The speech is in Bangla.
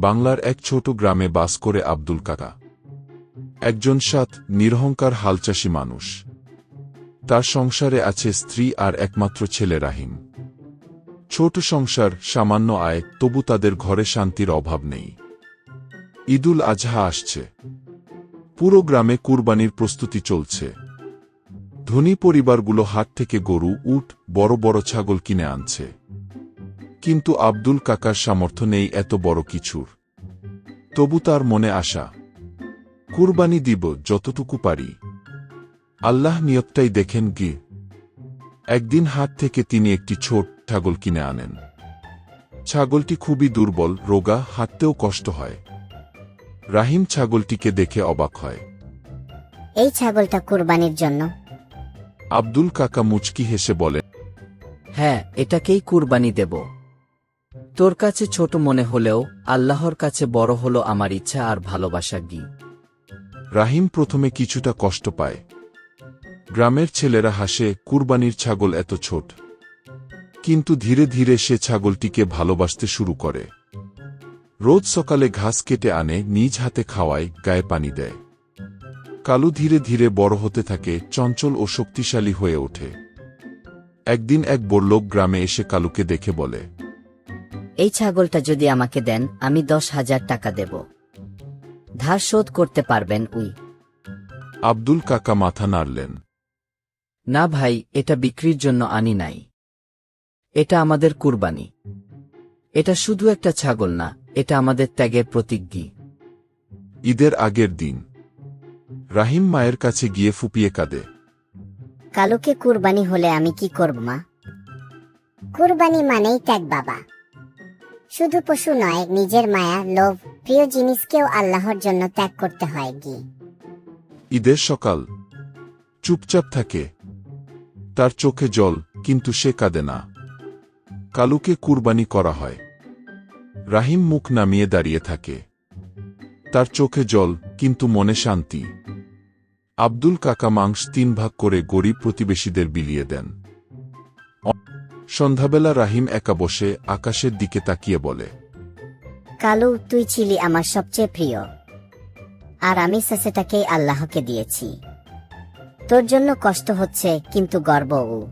বাংলার এক ছোট গ্রামে বাস করে আব্দুল কাকা। একজন সাত নিরহংকার হালচাষী মানুষ। তার সংসারে আছে স্ত্রী আর একমাত্র ছেলে রাহিম। ছোট সংসার, সামান্য আয়, তবু তাদের ঘরে শান্তির অভাব নেই। ঈদুল আজহা আসছে। পুরো গ্রামে কুরবানির প্রস্তুতি চলছে। ধনী পরিবারগুলো হাট থেকে গরু, উট, বড় বড় ছাগল কিনে আনছে। কিন্তু আব্দুল কাকার সামর্থ্য নেই এত বড় কিছুর। তবু তার মনে আশা। কুরবানি দিব যতটুকু পারি। আল্লাহ নিয়তটাই দেখেন কি একদিন হাট থেকে তিনি একটি ছোট ছাগল কিনে আনেন। ছাগলটি খুবই দুর্বল রোগা হাঁটতেও কষ্ট হয়। রাহিম ছাগলটিকে দেখে অবাক হয়। এই ছাগলটা কুরবানির জন্য। আব্দুল কাকা মুচকি হেসে বলে হ্যাঁ এটাকেই কুরবানি দেব। তোর কাছে ছোট মনে হলেও আল্লাহর কাছে বড় হলো আমার ইচ্ছা আর ভালোবাসা গি রাহিম প্রথমে কিছুটা কষ্ট পায়। গ্রামের ছেলেরা হাসে, কুরবানির ছাগল এত ছোট। কিন্তু ধীরে ধীরে সে ছাগলটিকে ভালোবাসতে শুরু করে। রোজ সকালে ঘাস কেটে আনে, নিজ হাতে খাওয়ায়, গায়ে পানি দেয়। কালু ধীরে ধীরে বড় হতে থাকে, চঞ্চল ও শক্তিশালী হয়ে ওঠে। একদিন এক বড়লোক গ্রামে এসে কালুকে দেখে বলে এই ছাগলটা যদি আমাকে দেন আমি দশ হাজার টাকা দেব। ধার শোধ করতে পারবেন উই। আব্দুল কাকা মাথা নাড়লেন। না ভাই এটা বিক্রির জন্য আনি নাই। এটা আমাদের কুরবানি। এটা শুধু একটা ছাগল না এটা আমাদের ত্যাগের প্রতিজ্ঞি। ঈদের আগের দিন। রাহিম মায়ের কাছে গিয়ে ফুপিয়ে কাঁদে। কালুকে কুরবানি হলে আমি কি করব মা? কুরবানি মানেই ত্যাগ বাবা। শুধু পশু নয়, নিজের মায়া, লোভ, প্রিয় জিনিসকেও আল্লাহর জন্য ত্যাগ করতে হয় কি ঈদের সকাল। চুপচাপ থাকে। তার চোখে জল, কিন্তু সে কাঁদে না। কালুকে কুরবানি করা হয়। রাহিম মুখ নামিয়ে দাঁড়িয়ে থাকে। তার চোখে জল, কিন্তু মনে শান্তি। আব্দুল কাকা মাংস তিন ভাগ করে গরিব প্রতিবেশীদের বিলিয়ে দেন। সন্ধ্যাবেলা রাহিম একা বসে আকাশের দিকে তাকিয়ে বলে, কালো, তুই ছিলি আমার সবচেয়ে প্রিয়। আর আমি সেটাকেই আল্লাহকে দিয়েছি। তোর জন্য কষ্ট হচ্ছে, কিন্তু গর্বও।